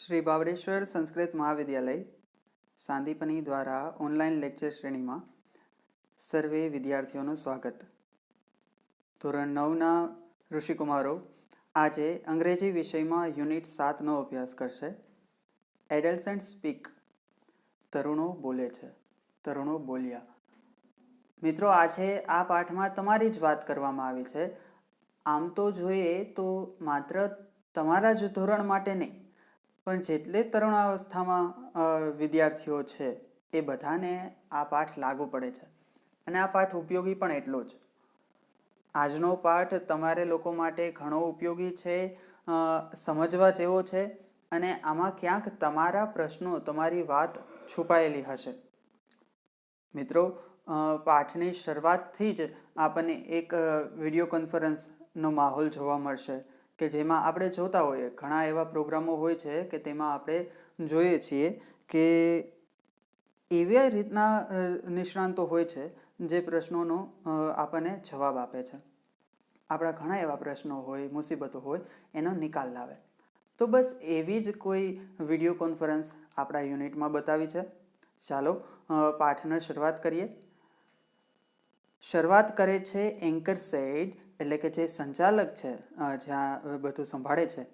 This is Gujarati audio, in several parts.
શ્રી બાવડેશ્વર સંસ્કૃત મહાવિદ્યાલય, સાંદીપની દ્વારા ઓનલાઈન લેક્ચર શ્રેણીમાં સર્વે વિદ્યાર્થીઓનું સ્વાગત. ધોરણ નવના ઋષિકુમારો આજે અંગ્રેજી વિષયમાં યુનિટ સાતનો અભ્યાસ કરશે. એડલ્સન્ટ સ્પીક, તરુણો બોલે છે, તરુણો બોલ્યા. મિત્રો, આજે આ પાઠમાં તમારી જ વાત કરવામાં આવી છે. આમ તો જોઈએ તો માત્ર તમારા જ ધોરણ માટે નહીં પણ જેટલે તરુણાવસ્થામાં વિદ્યાર્થીઓ છે, એ બધાને આ પાઠ લાગુ પડે છે. અને આ પાઠ ઉપયોગી પણ એટલો જ. આજનો પાઠ તમારે લોકો માટે ઘણો ઉપયોગી છે સમજવા જેવો છે અને આમાં ક્યાંક તમારા પ્રશ્નો, તમારી વાત છુપાયેલી હશે. મિત્રો પાઠની શરૂઆતથી જ આપણને એક વીડિયો કોન્ફરન્સનો માહોલ જોવા મળશે. કે જેમાં આપણે જોતા હોઈએ, ઘણા એવા પ્રોગ્રામો હોય છે કે તેમાં આપણે જોઈએ છીએ કે એવી રીતના નિષ્ણાંતો હોય છે જે પ્રશ્નોનો આપણને જવાબ આપે છે. આપણા ઘણા એવા પ્રશ્નો હોય, મુસીબતો હોય, એનો નિકાલ લાવે. તો બસ એવી જ કોઈ વીડિયો કોન્ફરન્સ આપણા યુનિટમાં બતાવી છે. ચાલો પાઠને શરૂઆત કરીએ. શરૂઆત કરે છે એન્કર સેડ એટલે કે જે સંચાલક છે જ્યાં બધું સંભાળે છે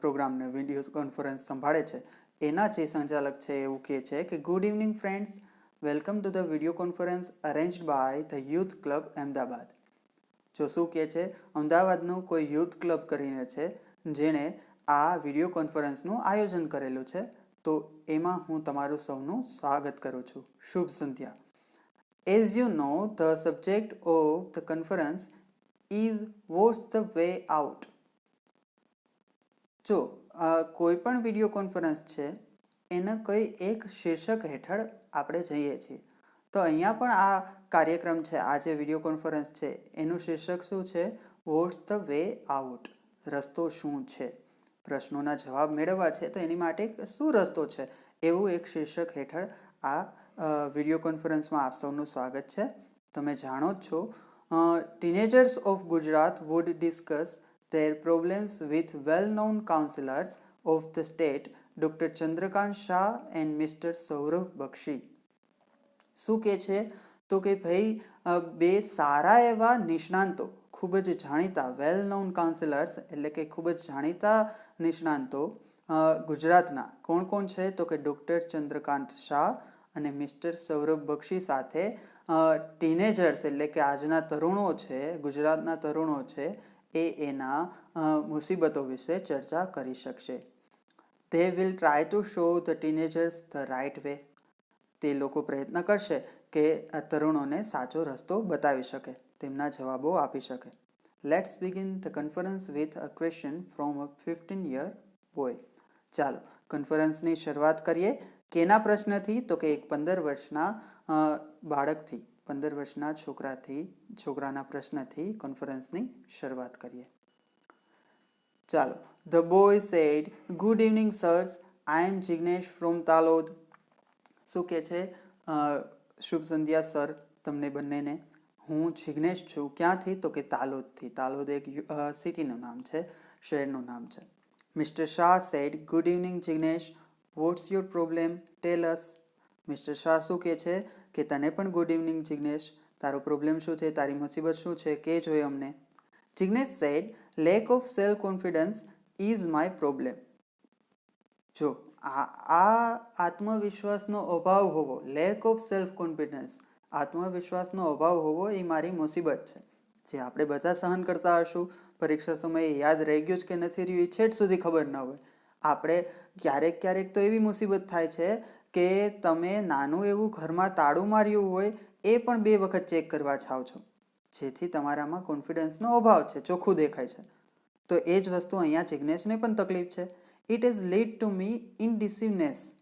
પ્રોગ્રામને વીડિયો કોન્ફરન્સ સંભાળે છે, એના જે સંચાલક છે એવું કહે છે કે good evening friends welcome to the video conference arranged by the youth club Ahmedabad જો શું કહે છે અમદાવાદનું કોઈ યુથ ક્લબ કરીને છે, જેણે આ વીડિયો કોન્ફરન્સનું આયોજન કરેલું છે, તો એમાં હું તમારું સૌનું સ્વાગત કરું છું. શુભ સંધ્યા. As you know the subject of the conference is what's the way out જો કોઈ પણ વીડિયો કોન્ફરન્સ છે, એના કોઈ એક શીર્ષક હેઠળ આપણે જઈએ છીએ. તો અહીંયા પણ આ કાર્યક્રમ છે, આ જે વીડિયો કોન્ફરન્સ છે, એનું શીર્ષક શું છે? વોટ્સ ધ વે આઉટ રસ્તો શું છે? પ્રશ્નોના જવાબ મેળવવા છે, તો એની માટે શું રસ્તો છે? એવું એક શીર્ષક હેઠળ આ વીડિયો કોન્ફરન્સમાં આપ સૌનું સ્વાગત છે. તમે જાણો જ છો teenagers of Gujarat would discuss their problems with well-known counselors of the state, doctor Chandrakant Shah and mister Saurabh Bakshi શું કહે છે? તો કે ભાઈ બે સારા એવા નિષ્ણાંતો ખૂબ જ જાણીતા વેલ નોન કાઉન્સિલર્સ એટલે કે ખૂબ જ જાણીતા નિષ્ણાંતો ગુજરાતના. કોણ કોણ છે? તો કે ડૉક્ટર ચંદ્રકાંત શાહ અને મિસ્ટર સૌરભ બક્ષી સાથે ટીનેજર્સ એટલે કે આજના તરુણો છે, ગુજરાતના તરુણો છે, એ એના મુસીબતો વિશે ચર્ચા કરી શકશે. તે will try to show the teenagers the right way તે લોકો પ્રયત્ન કરશે કે તરુણોને સાચો રસ્તો બતાવી શકે, તેમના જવાબો આપી શકે. Let's begin the conference with a question from a fifteen year boy ચાલો કન્ફરન્સની શરૂઆત કરીએ. કેના પ્રશ્નથી? તો કે એક પંદર વર્ષના બાળકથી, પંદર વર્ષના છોકરાથી, છોકરાના પ્રશ્નથી કોન્ફરન્સની શરૂઆત કરીએ. ચાલો. The boy said good evening sirs I am Jignesh from Talod શું કહે છે? શુભ સંધ્યા, સર. તમને બંનેને. હું જિગ્નેશ છું. ક્યાંથી? તો કે તાલોદથી. તાલોદ એક સિટીનું નામ છે. શહેરનું નામ છે. Mister Shah said good evening Jignesh. What's your problem tell us mister Shah શું કહે છે કે તને પણ ગુડ ઇવનિંગ જિગ્નેશ. તારો પ્રોબ્લેમ શું છે? તારી મુસીબત શું છે? કે જોઈએ અમને. Jignesh said lack of self confidence is my problem જો, આ આ આત્મવિશ્વાસનો અભાવ હોવો લેક ઓફ સેલ્ફ કોન્ફિડન્સ આત્મવિશ્વાસનો અભાવ હોવો એ મારી મુસીબત છે. જે આપણે બધા સહન કરતા હશું, પરીક્ષા સમયે યાદ રહી ગયું છે કે નથી રહ્યું, એ છેટ સુધી ખબર ન હોય. આપણે ક્યારેક ક્યારેક તો એવી મુસીબત થાય છે કે તમે નાનું એવું ઘરમાં તાળું માર્યું હોય, એ પણ બે વખત ચેક કરવા જાઓ છો. જેથી તમારામાં કોન્ફિડન્સનો અભાવ છે, ચોખ્ખું દેખાય છે. તો એ જ વસ્તુ અહીંયા જિજ્ઞેશને પણ તકલીફ છે. It is lead to me indecisiveness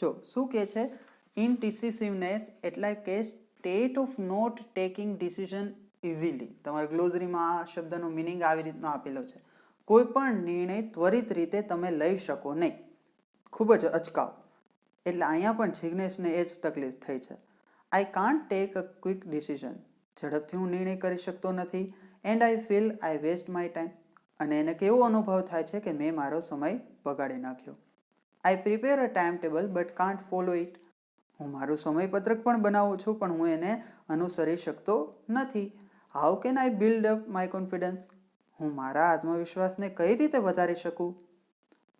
જો, શું કહે છે? ઇનડિસિસિવનેસ એટલે કે state of not taking decision easily તમારા ગ્લોઝરીમાં આ શબ્દનો મિનિંગ આવી રીતનો આપેલો છે. કોઈ પણ નિર્ણય ત્વરિત રીતે તમે લઈ શકો નહીં. ખૂબ જ અચકાવ. એટલે અહીંયા પણ જિગ્નેશને એ જ તકલીફ થઈ છે. I can't take a quick decision ઝડપથી હું નિર્ણય કરી શકતો નથી. And I feel I waste my time અને એને કેવો અનુભવ થાય છે કે મેં મારો સમય બગાડી નાખ્યો. I prepare a time table but can't follow it હું મારું સમયપત્રક પણ બનાવું છું પણ હું એને અનુસરી શકતો નથી. How can I build up my confidence હું મારા આત્મવિશ્વાસને કઈ રીતે વધારી શકું?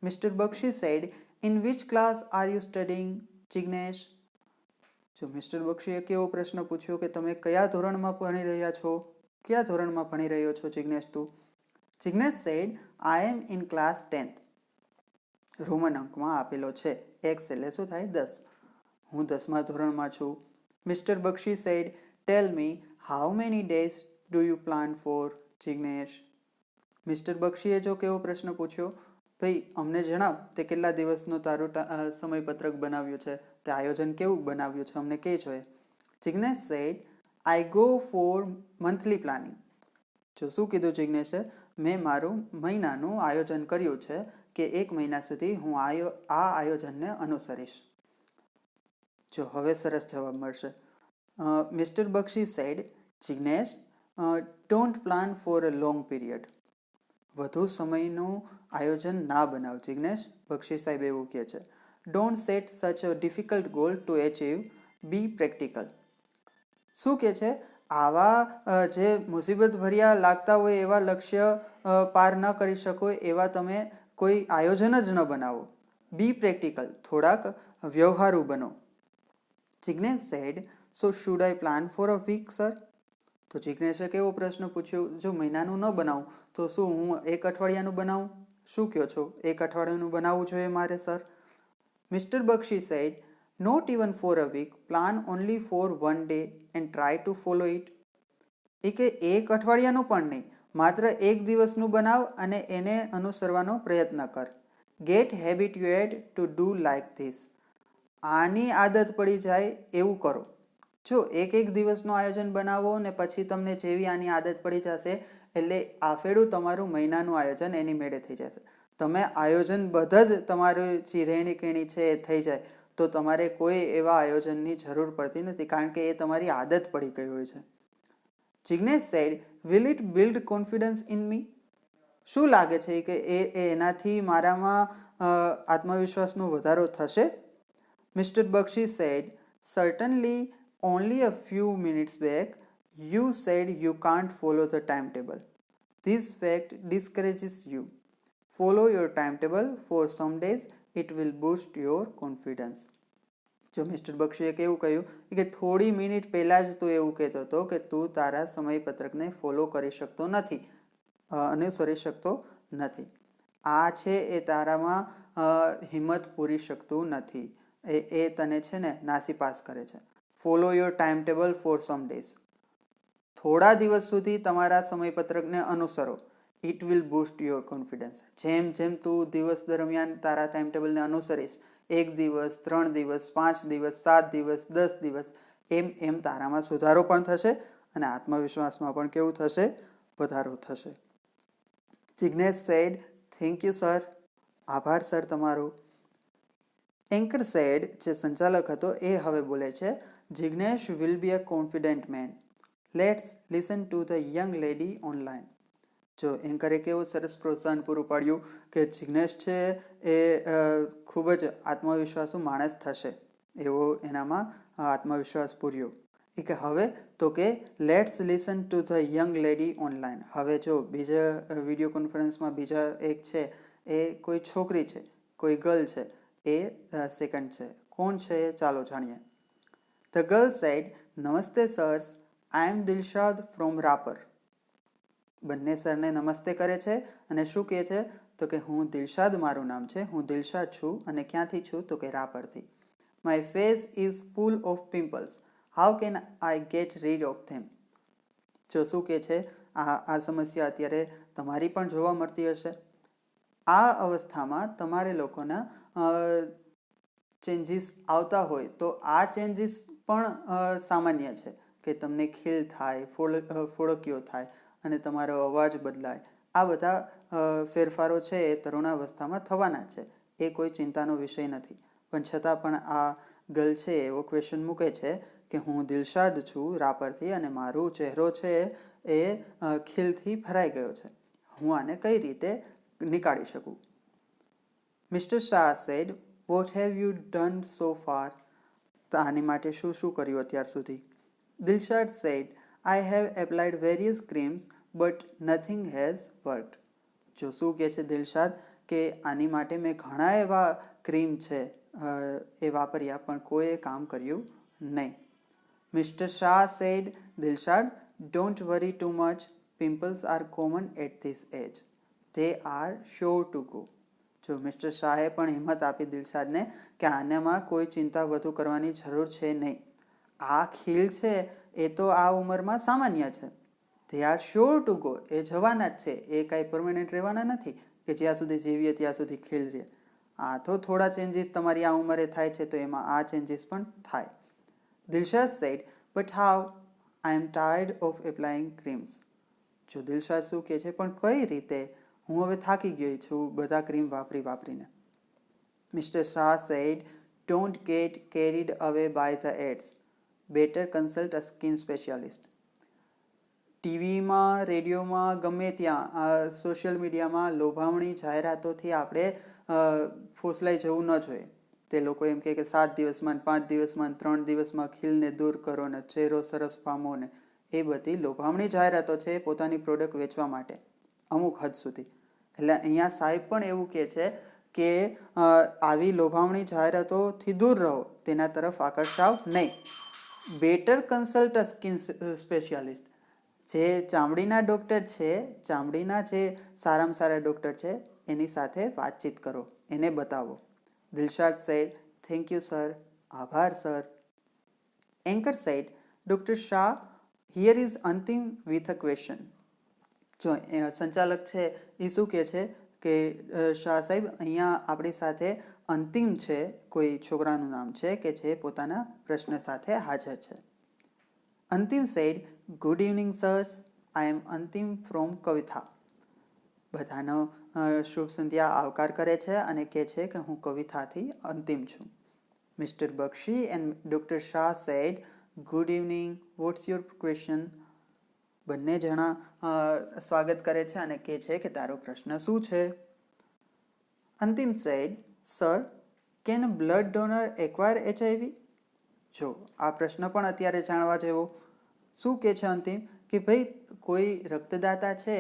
Mister Bakshi said in which class are you studying Jignesh જો મિસ્ટર બક્ષીએ કેવો પ્રશ્ન પૂછ્યો કે તમે કયા ધોરણમાં ભણી રહ્યા છો, કયા ધોરણમાં ભણી રહ્યો છો જિજ્ઞેશ તું? Jignesh said I am in class tenth roman અંકમાં આપેલો છે એક્સ એટલે શું થાય? દસ. હું દસમા ધોરણમાં છું. Mister Bakshi said tell me how many days do you plan for Jignesh? Mister બક્ષીએ જો કેવો પ્રશ્ન પૂછ્યો, ભાઈ, અમને જણાવ, તે કેટલા દિવસનો તારું સમયપત્રક બનાવ્યું છે? તે આયોજન કેવું બનાવ્યું છે? અમને કહે જોઈએ Jignesh said I go for monthly planning જો શું કીધું જિગ્નેશે? મેં મારું મહિનાનું આયોજન કર્યું છે કે એક મહિના સુધી હું આયો, આ આયોજનને અનુસરીશ. જો હવે સરસ જવાબ મળશે. Mister Bakshi said Jignesh don't plan for a long period વધુ સમયનું આયોજન ના બનાવ જિજ્ઞેશ બક્ષી સાહેબ એવું કહે છે don't set such a difficult goal to achieve be practical શું કહે છે? આવા જે મુસીબત ભર્યા લાગતા હોય એવા લક્ષ્ય પાર ન કરી શકો, એવા તમે કોઈ આયોજન જ ન બનાવો. બી પ્રેક્ટિકલ થોડાક વ્યવહારુ બનો. Jignesh said so should I plan for a week sir તો જિગ્નેશે કેવો પ્રશ્ન પૂછ્યો? જો મહિનાનું ન બનાવું, તો શું હું એક અઠવાડિયાનું બનાવું? શું કહો છો? એક અઠવાડિયાનું બનાવવું જોઈએ મારે, sir? Mister Bakshi said not even for a week plan only for one day and try to follow it એ કે એક અઠવાડિયાનું પણ નહીં. માત્ર એક દિવસનું બનાવ અને એને અનુસરવાનો પ્રયત્ન કર. Get habituated to do like this આની આદત પડી જાય એવું કરો. જો એક એક દિવસનું આયોજન બનાવો ને પછી તમને જેવી આની આદત પડી જશે, એટલે આફેડું તમારું મહિનાનું આયોજન એની મેળે થઈ જશે. તમે આયોજન બધા જ તમારી જે રહેણી કહેણી છે એ થઈ જાય, તો તમારે કોઈ એવા આયોજનની જરૂર પડતી નથી, કારણ કે એ તમારી આદત પડી ગઈ હોય છે. Jignesh said will it build confidence in me શું લાગે છે કે એ એનાથી મારામાં આત્મવિશ્વાસનો વધારો થશે? Mister Bakshi said certainly only a few minutes back you said you can't follow the time table this fact discourages you follow your time table for it will it will confidence. જો મિસ્ટર બક્ષીએ કેવું કહ્યું કે થોડી મિનિટ પહેલાં જ તું એવું કહેતો હતો કે તું તારા સમયપત્રકને ફોલો કરી શકતો નથી. અને સોરી શકતો નથી. આ છે એ તારામાં હિંમત પૂરી શકતું નથી. એ એ તને છે ને નાસીપાસ કરે છે. Follow your time table for some days. થોડા દિવસ સુધી તમારા સમયપત્રકને અનુસરો. It will boost your confidence જેમ જેમ તું દિવસ દરમિયાન તારા ટાઈમ ટેબલને અનુસરીશ, એક દિવસ, ત્રણ દિવસ, પાંચ દિવસ, સાત દિવસ, દસ દિવસ, એમ એમ તારામાં સુધારો પણ થશે અને આત્મવિશ્વાસમાં પણ કેવું થશે? વધારો થશે. Jignesh said thank you sir આભાર સર તમારો. એન્કર સેડ જે સંચાલક હતો એ હવે બોલે છે, Jignesh will be a confident man. Let's listen to the young lady online. જો એન્કરે કેવું સરસ પ્રોત્સાહન પૂરું પાડ્યું કે જિગ્નેશ છે એ ખૂબ જ આત્મવિશ્વાસુ માણસ થશે, એવો એનામાં આત્મવિશ્વાસ પૂર્યો. એ કે હવે તો કે let's listen to the young lady online. હવે જો બીજા વીડિયો કોન્ફરન્સમાં બીજા એક છે, એ કોઈ છોકરી છે, કોઈ ગર્લ છે એ સેકન્ડ છે. કોણ છે એ? ચાલો જાણીએ. The girl said namaste sirs I am Dilshad from Rapar બંને સરને નમસ્તે કરે છે અને શું કહે છે? તો કે, હું દિલશાદ મારું નામ છે. હું દિલશાદ છું અને ક્યાંથી છું? તો કે, રાપરથી. My face is full of pimples how can I get rid of them જો શું કહે છે? આ આ સમસ્યા અત્યારે તમારી પણ જોવા મળતી હશે. આ અવસ્થામાં તમારે લોકોના ચેન્જીસ આવતા હોય તો આ ચેન્જીસ પણ સામાન્ય છે કે તમને ખીલ થાય ફોડકીઓ થાય અને તમારો અવાજ બદલાય. આ બધા ફેરફારો છે એ તરુણાવસ્થામાં થવાના છે. એ કોઈ ચિંતાનો વિષય નથી. પણ છતાં પણ આ ગર્લ છે એવો ક્વેશ્ચન મૂકે છે કે હું દિલશાદ છું રાપરથી અને મારો ચહેરો છે એ ખીલથી ભરાઈ ગયો છે. હું આને કઈ રીતે નીકાળી શકું? Mister Shah said what have you done so far આની માટે શું શું કર્યું અત્યાર સુધી? Dilshad said I have applied various creams but nothing has work જો શું કહે છે દિલશાદ કે આની માટે મેં ઘણા એવા ક્રીમ છે એ વાપર્યા, પણ કોઈએ કામ કર્યું નહીં. Mister Shah said Dilshad don't worry too much pimples are common at this age they are sure to go જો મિસ્ટર શાહે પણ હિંમત આપી દિલશાદને કે આનામાં કોઈ ચિંતા વધુ કરવાની જરૂર છે નહીં. આ ખીલ છે, એ તો આ ઉંમરમાં સામાન્ય છે. They are sure to go એ જવાના જ છે. એ કાંઈ પરમેનન્ટ રહેવાના નથી કે જ્યાં સુધી જીવીએ ત્યાં સુધી ખીલ રહે. આ તો થોડા ચેન્જીસ તમારી આ ઉંમરે થાય છે તો એમાં આ ચેન્જીસ પણ થાય. Dilshad said but how I am tired of applying creams જો દિલશાદ શું કહે છે, પણ કઈ રીતે? હું હવે થાકી ગઈ છું, બધા ક્રીમ વાપરી વાપરીને. Mister Shah said don't get carried away by the ads better consult a skin specialist ટીવીમાં, રેડિયોમાં, ગમે ત્યાં સોશિયલ મીડિયામાં લોભામણી જાહેરાતોથી આપણે ફોસલાઈ જવું ન જોઈએ. તે લોકો એમ કહે કે સાત દિવસમાં પાંચ દિવસમાં ત્રણ દિવસમાં ખીલને દૂર કરો ને ચહેરો સરસ પામો ને. એ બધી લોભામણી જાહેરાતો છે પોતાની પ્રોડક્ટ વેચવા માટે. અમુક હદ સુધી. એટલે અહીંયા સાહેબ પણ એવું કહે છે કે આવી લોભામણી જાહેરાતોથી દૂર રહો, તેના તરફ આકર્ષાવ નહીં. Better consult skin specialist. જે ચામડીના ડૉક્ટર છે, ચામડીના જે સારામાં સારા ડૉક્ટર છે, એની સાથે વાતચીત કરો, એને બતાવો. Dilshad Saiyed, thank you sir, આભાર sir. Anchor said doctor Shah, here is Antim with a question જો સંચાલક છે એ શું કહે છે કે શાહ સાહેબ, અહીંયા આપણી સાથે અંતિમ છે, કોઈ છોકરાનું નામ છે કે જે પોતાના પ્રશ્ન સાથે હાજર છે. Antim said good evening sirs I am Antim from Kavita. બધાનો શુભ સંધ્યા આવકાર કરે છે અને કહે છે કે હું કવિતાથી અંતિમ છું. Mister Bakshi and doctor Shah said good evening what's your question બંને જણા સ્વાગત કરે છે અને કહે છે કે તારો પ્રશ્ન શું છે? Antim said sir, can blood donor acquire HIV? જો, આ પ્રશ્ન પણ અત્યારે જાણવા જેવો. શું કહે છે અંતિમ? કે ભાઈ, કોઈ રક્તદાતા છે,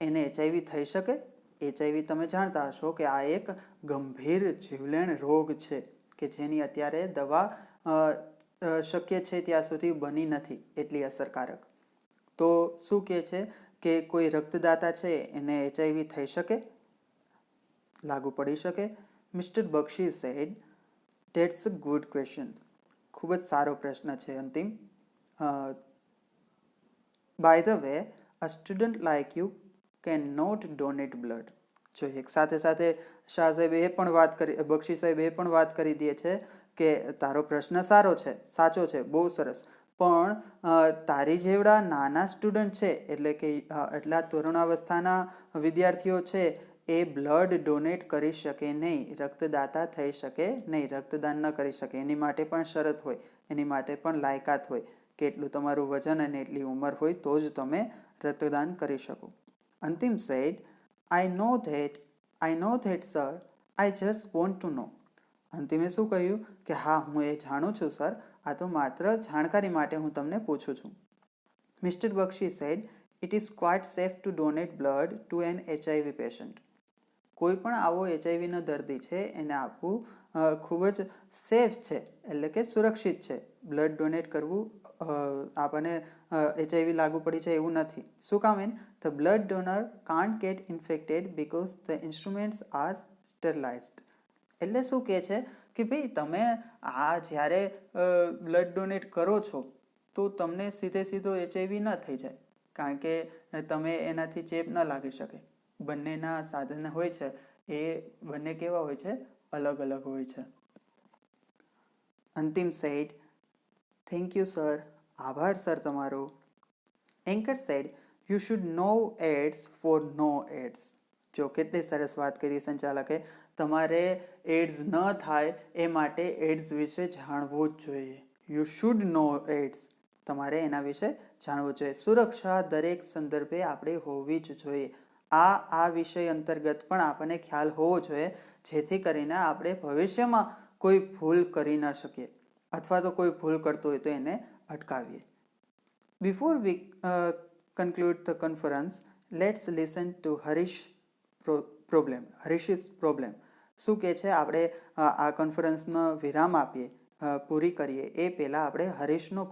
એને એચઆઈવી થઈ શકે? એચઆઈવી તમે જાણતા હશો કે આ એક ગંભીર જીવલેણ રોગ છે, કે જેની અત્યારે દવા શક્ય છે ત્યાં સુધી બની નથી, એટલી અસરકારક. તો શું કહે છે કે કોઈ રક્તદાતા છે એને એચઆઈવી થઈ શકે? લાગુ પડી શકે? Mister Bakshi said that's a good question. ખૂબ જ સારો પ્રશ્ન છે Antim. By the way, a student like you can not donate blood. જો એક સાથે સાથે શાહ સાહેબ એ પણ વાત કરી, બક્ષી સાહેબ એ પણ વાત કરી દે છે કે તારો પ્રશ્ન સારો છે, સાચો છે, બહુ સરસ. પણ તારી જેવડા નાના સ્ટુડન્ટ છે, એટલે કે એટલા તરુણાવસ્થાના વિદ્યાર્થીઓ છે, એ બ્લડ ડોનેટ કરી શકે નહીં, રક્તદાતા થઈ શકે નહીં, રક્તદાન ન કરી શકે. એની માટે પણ શરત હોય, એની માટે પણ લાયકાત હોય. કેટલું તમારું વજન અને એટલી ઉંમર હોય, તો જ તમે રક્તદાન કરી શકો. Antim said I know that I know that sir I just want to know અંતિમે શું કહ્યું? કે, હા, હું એ જાણું છું સર આ તો માત્ર જાણકારી માટે હું તમને પૂછું છું. Mister Bakshi said it is quite safe to donate blood to an HIV patient કોઈ પણ આવો એચઆઈવીનો દર્દી છે, એને આપવું ખૂબ જ સેફ છે, એટલે કે સુરક્ષિત છે. બ્લડ ડોનેટ કરવું આપણને એચઆઈવી લાગુ પડી છે એવું નથી. શું કામ an the blood donor can't get infected because the instruments are sterilised એટલે શું કહે છે? કે ભાઈ તમે આ જ્યારે બ્લડ ડોનેટ કરો છો, તો તમને સીધે સીધો એચઆઈવી ન થઈ જાય. કારણ કે તમે એનાથી ચેપ ન લાગી શકે. બંનેના સાધન હોય છે, એ બંને કેવા હોય છે, અલગ અલગ હોય છે. Antim said thank you sir આભાર સર તમારો. Anchor said you should know AIDS for no AIDS જો કેટલી સરસ વાત કરી સંચાલકે તમારે એડ્સ ન થાય એ માટે એડ્સ વિશે જાણવું જ જોઈએ. You should know AIDS. તમારે એના વિશે જાણવું જોઈએ. સુરક્ષા દરેક સંદર્ભે આપણે હોવી જ જોઈએ. આ આ વિષય અંતર્ગત પણ આપણને ખ્યાલ હોવો જોઈએ, જેથી કરીને આપણે ભવિષ્યમાં કોઈ ભૂલ કરી ન શકીએ અથવા તો કોઈ ભૂલ કરતો હોય તો એને અટકાવીએ. Before we conclude the conference let's listen to Harish problem Harish's problem શું કે છે? આપણે આ કોન્ફરન્સનો વિરામ આપીએ પૂરી કરીએ. એ પહેલાં આપણે હરીશનો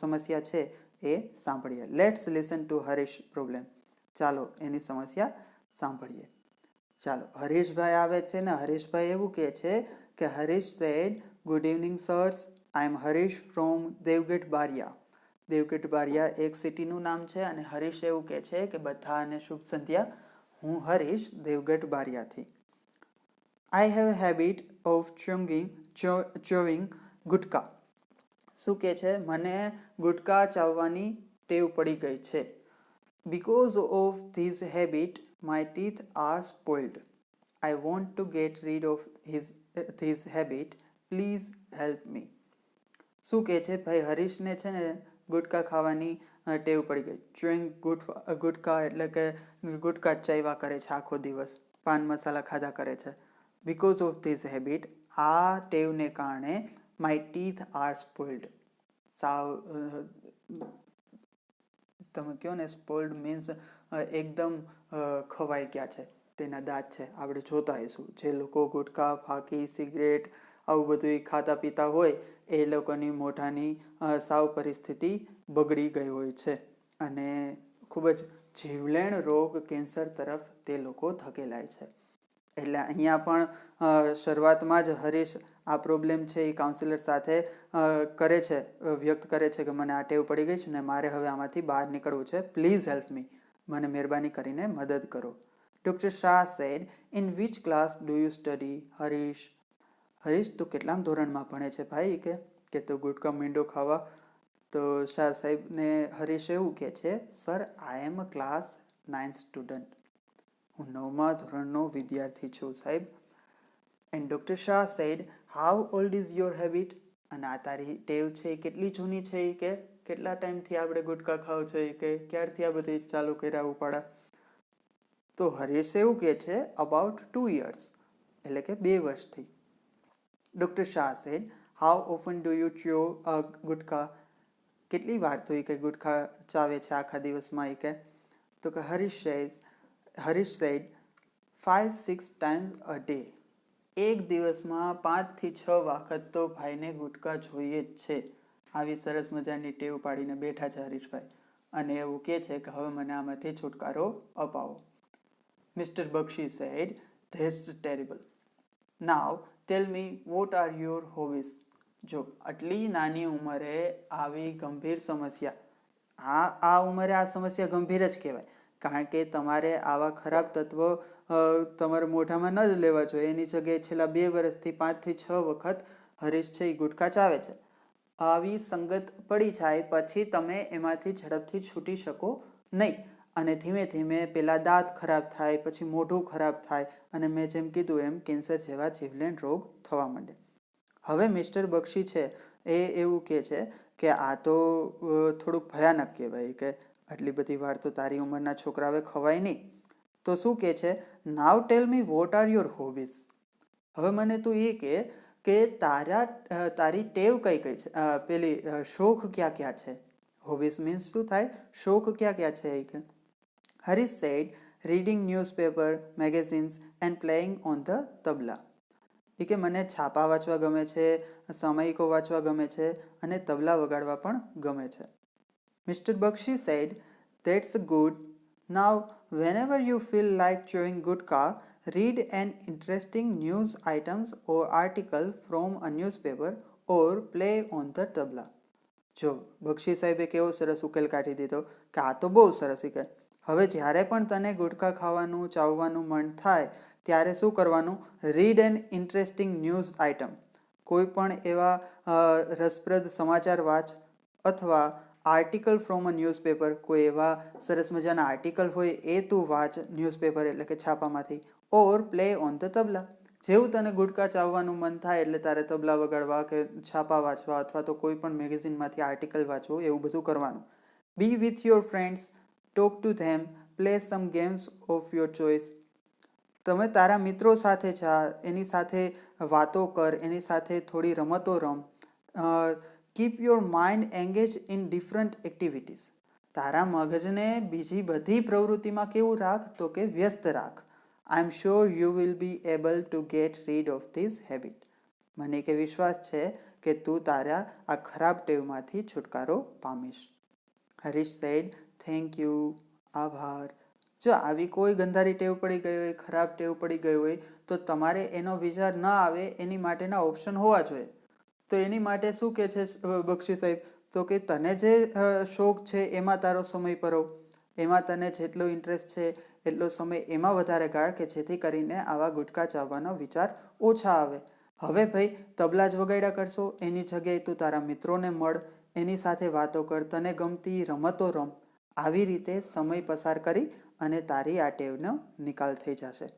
સમસ્યા છે એ સાંભળીએ. Let's listen to Harish problem ચાલો, એની સમસ્યા સાંભળીએ. ચાલો, હરીશભાઈ આવે છે ને, હરીશભાઈ એવું કહે છે કે Harish said good evening sirs I am Harish from Devgadh Baria. Devgadh Baria એક સિટીનું નામ છે અને હરીશ એવું કહે છે કે બધાને શુભ સંધ્યા. હું Harish Devgadh બારિયાથી. I have habit of chewing chewing gutka શું કહે છે? મને ગુટકા ચાવવાની ટેવ પડી ગઈ છે. Because of these habit my teeth are spoiled I want to get rid of his these habit please help me શું કહે છે? ભાઈ હરીશને છે ને ગુટકા ખાવાની ટેવ પડી ગઈ. ચ્યુઇંગ ગુટ, ગુટકા એટલે કે ગુટકા ચાવ્યા કરે છે આખો દિવસ. પાન મસાલા ખાધા કરે છે. બિકોઝ ઓફ ધીઝ હેબિટ આ ટેવને કારણે માય ટીથ આર સ્પોઇલ્ડ સાવ તમે કહો ને સ્પોલ્ડ મીન્સ એકદમ ખવાઈ ગયા છે. તેના દાંત છે. આપણે જોતા હોઈશું. જે લોકો ગુટખા ફાંકી, સિગરેટ, આવું બધું ખાતા પીતા હોય, એ લોકોની મોઢાની સાવ પરિસ્થિતિ બગડી ગઈ હોય છે. અને ખૂબ જ જીવલેણ રોગ કેન્સર તરફ તે લોકો ધકેલાય છે. એટલે અહીંયા પણ શરૂઆતમાં જ હરીશ આ પ્રોબ્લેમ છે એ કાઉન્સિલર સાથે કરે છે વ્યક્ત કરે છે કે મને આ ટેવ પડી ગઈ છે ને મારે હવે આમાંથી બહાર નીકળવું છે. પ્લીઝ હેલ્પ મી મને મહેરબાની કરીને મદદ કરો. Doctor Shah said in which class do you study Harish? Harish તું કેટલામ ધોરણમાં ભણે છે ભાઈ કે કે તું ગુટકા મીંડો ખાવા? તો શાહ સાહેબને હરીશ એવું કહે છે sir I am a class ninth student હું નવમા ધોરણનો વિદ્યાર્થી છું, સાહેબ. And doctor Shah said how old is your habit અને આ તારી ટેવ છે એ કેટલી જૂની છે એ કે કેટલા ટાઈમથી આપણે ગુટકા ખાવ છે એ કે ક્યારથી આ બધી ચાલુ કર્યા ઉપાડા? તો હરીશ એવું કહે છે અબાઉટ ટુ યર્સ એટલે કે બે વર્ષથી. Doctor Shah said how often do you chew gutka? કેટલી વાર તો એ કે ગુટખા ચાવે છે આખા દિવસમાં એ કે? તો કે Harish says Harish said five six times a day એક દિવસમાં પાંચથી છ વખત તો ભાઈને ગુટકા જોઈએ જ છે. આવી સરસ મજાની ટેવ પાડીને બેઠા છે હરીશભાઈ અને એવું કહે છે કે, હવે મને આમાંથી છુટકારો અપાવો. Mister Bakshi said that's terrible now tell me what are your hobbies જો આટલી નાની ઉંમરે આવી ગંભીર સમસ્યા, આ આ ઉંમરે આ સમસ્યા ગંભીર જ કહેવાય. કારણ કે તમારે આવા ખરાબ તત્વો તમારે મોઢામાં ન જ લેવા જોઈએ. એની જગ્યાએ છેલ્લા બે વર્ષથી પાંચથી છ વખત હરીશ છે એ ગુટખા ચાવે છે. આવી સંગત પડી જાય પછી તમે એમાંથી ઝડપથી છૂટી શકો નહીં. અને ધીમે ધીમે પેલા દાંત ખરાબ થાય, પછી મોઢું ખરાબ થાય અને મેં જેમ કીધું એમ કેન્સર જેવા જીવલેણ રોગ થવા માંડે. હવે મિસ્ટર બક્ષી છે એ એવું કહે છે કે આ તો થોડુંક ભયાનક કહેવાય કે આટલી બધી વાર તો તારી ઉંમરના છોકરાઓએ ખવાય નહીં. તો શું કહે છે? Now tell me what are your hobbies હવે મને તું એ કે કે તારા તારી ટેવ કઈ કઈ છે? પેલી શોખ ક્યાં ક્યાં છે? હોબીઝ મીન્સ શું થાય? શોખ ક્યાં ક્યાં છે એ કે? Harish said reading newspaper magazines and playing on the tabla એ કે મને છાપા વાંચવા ગમે છે, સામયિકો વાંચવા ગમે છે અને તબલા વગાડવા પણ ગમે છે. Mister Bakshi said, That's good now whenever you feel like chewing gutka read an interesting news items or article from a newspaper or play on the tabla. જો બક્ષી સાહેબે કેવો સરસ ઉકેલ કાઢી દીધો કે આ તો બહુ સરસ ઉકેલ. હવે જ્યારે પણ તને ગુટકા ખાવાનું ચાવવાનું મન થાય ત્યારે શું કરવાનું? Read an interesting news item કોઈ પણ એવા રસપ્રદ સમાચાર વાંચ અથવા આર્ટિકલ ફ્રોમ અ ન્યૂઝપેપર, કોઈ એવા સરસ મજાના આર્ટિકલ હોય એ તું વાંચ ન્યૂઝપેપર એટલે કે છાપામાંથી. Or play on the tabla. જેવું તને ગુટકા ચાવવાનું મન થાય એટલે તારે તબલા વગાડવા કે છાપા વાંચવા અથવા તો કોઈ પણ મેગેઝિનમાંથી આર્ટિકલ વાંચવું એવું બધું કરવાનું. Be with your friends, talk to them, play some games of your choice તમે તારા મિત્રો સાથે જા, એની સાથે વાતો કર, એની સાથે થોડી રમતો રમ. Keep your mind engage in different activities તારા મગજને બીજી બધી પ્રવૃત્તિમાં કેવું રાખ તો કે વ્યસ્ત રાખ. I am sure you will be able to get rid of this habit મને કે વિશ્વાસ છે કે તું તારા આ ખરાબ ટેવમાંથી છુટકારો પામીશ. હરીશ સેડ થેન્ક યુ આભાર. જો આવી કોઈ ગંધારી ટેવ પડી ગઈ હોય, ખરાબ ટેવ પડી ગઈ હોય, તો તમારે એનો વિચાર ન આવે, એની માટેના ઓપ્શન હોવા જોઈએ. તો એની માટે શું કે છે બક્ષી સાહેબ? તો કે તને જે શોખ છે એમાં તારો સમય પરો. એમાં તને જેટલો ઇન્ટરેસ્ટ છે એટલો સમય એમાં વધારે ગાળ કે જેથી કરીને આવા ગુટકા ચાવવાનો વિચાર ઓછા આવે. હવે ભાઈ, તબલા જ વગાડ્યા કરશો. એની જગ્યાએ તું તારા મિત્રોને મળ. એની સાથે વાતો કર. તને ગમતી રમતો રમ. આવી રીતે સમય પસાર કરી અને તારી આ ટેવનો નિકાલ થઈ જશે.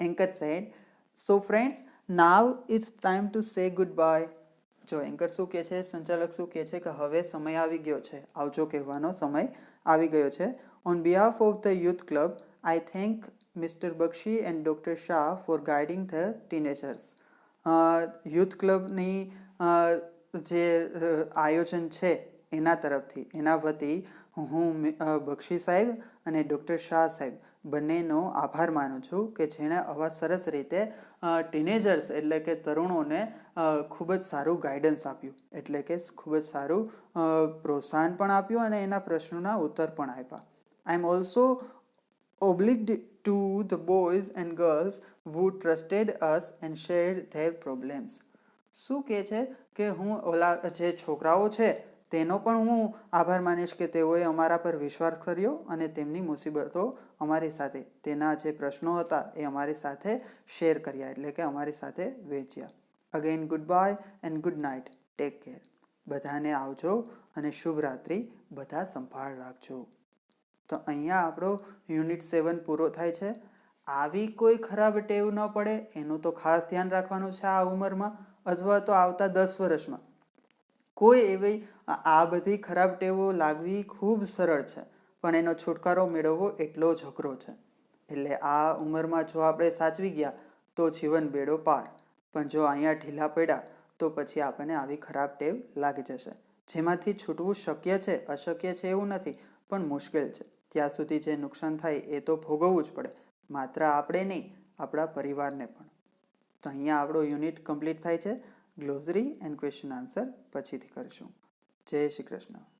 Anchor said so friends now it's time to say goodbye જો એન્કર શું કહે છે? સંચાલક શું કહે છે કે હવે સમય આવી ગયો છે? આવજો કહેવાનો સમય આવી ગયો છે. On behalf of the youth club I thank mister Bakshi and doctor Shah for guiding the teenagers youth ક્લબની જે આયોજન છે એના તરફથી, એના વતી હું બક્ષી સાહેબ અને ડૉક્ટર શાહ સાહેબ બંનેનો આભાર માનું છું કે જેણે આવા સરસ રીતે ટીનેજર્સ એટલે કે તરુણોને ખૂબ જ સારું ગાઈડન્સ આપ્યું. એટલે કે ખૂબ જ સારું પ્રોત્સાહન પણ આપ્યું અને એના પ્રશ્નોના ઉત્તર પણ આપ્યા. I am also obliged to the boys and girls who trusted us and shared their problems શું કહે છે કે હું ઓલા, જે છોકરાઓ છે તેનો પણ હું આભાર માનીશ કે તેઓએ અમારા પર વિશ્વાસ કર્યો અને તેમની મુસીબતો અમારી સાથે, તેના જે પ્રશ્નો હતા એ અમારી સાથે શેર કર્યા, એટલે કે અમારી સાથે વેચ્યા. Again goodbye and good night take care બધાને આવજો અને શુભ રાત્રિ. બધા સંભાળ રાખજો. તો અહીંયા આપણો યુનિટ સેવન પૂરો થાય છે. આવી કોઈ ખરાબ ટેવ ન પડે. એનું તો ખાસ ધ્યાન રાખવાનું છે આ ઉંમરમાં. અથવા તો આવતા દસ વર્ષમાં. કોઈ એવી આ બધી ખરાબ ટેવો લાગવી ખૂબ સરળ છે, પણ એનો છુટકારો મેળવવો એટલો જ અઘરો છે. એટલે આ ઉંમરમાં જો આપણે સાચવી ગયા, તો જીવન બેડો પાર. પણ જો અહીંયા ઢીલા પડ્યા, તો પછી આપણને આવી ખરાબ ટેવ લાગી જશે. જેમાંથી છૂટવું શક્ય છે, અશક્ય છે એવું નથી, પણ મુશ્કેલ છે. ત્યાં સુધી જે નુકસાન થાય એ તો ભોગવવું જ પડે. માત્ર આપણે નહીં, આપણા પરિવારને પણ. તો અહીંયા આપણો યુનિટ કમ્પ્લીટ થાય છે. ગ્લોઝરી એન્ડ ક્વેશ્ચન આન્સર પછીથી કરીશું. જય શ્રી કૃષ્ણ.